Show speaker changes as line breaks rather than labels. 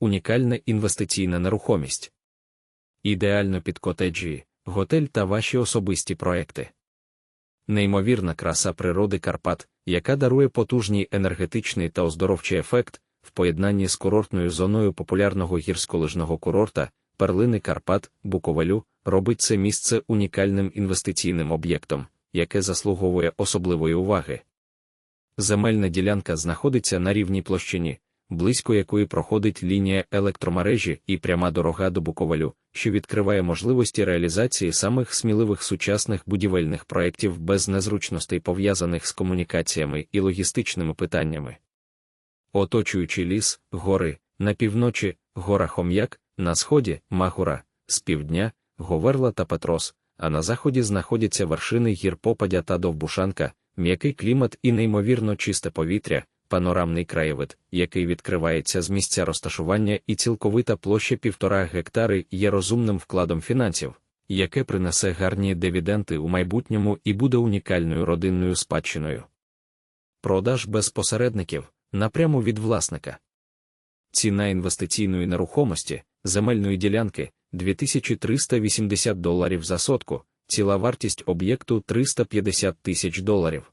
унікальна інвестиційна нерухомість. Ідеально під котеджі, готель та ваші особисті проекти. Неймовірна краса природи Карпат, яка дарує потужний енергетичний та оздоровчий ефект, в поєднанні з курортною зоною популярного гірськолижного курорта, перлини Карпат, Буковелю, робить це місце унікальним інвестиційним об'єктом, яке заслуговує особливої уваги. Земельна ділянка знаходиться на рівній площині, близько якої проходить лінія електромережі і пряма дорога до Буковелю, що відкриває можливості реалізації самих сміливих сучасних будівельних проєктів без незручностей пов'язаних з комунікаціями і логістичними питаннями. Оточуючи ліс, гори, на півночі, гора Хом'як, на сході Магура, з півдня, Говерла та Петрос, а на заході знаходяться вершини гір Попадя та Довбушанка, м'який клімат і неймовірно чисте повітря, панорамний краєвид, який відкривається з місця розташування і цілковита площа півтора гектари є розумним вкладом фінансів, яке принесе гарні дивіденти у майбутньому і буде унікальною родинною спадщиною. Продаж без посередників напряму від власника. Ціна інвестиційної нерухомості, земельної ділянки 2380 доларів за сотку, ціла вартість об'єкту 350 тисяч доларів.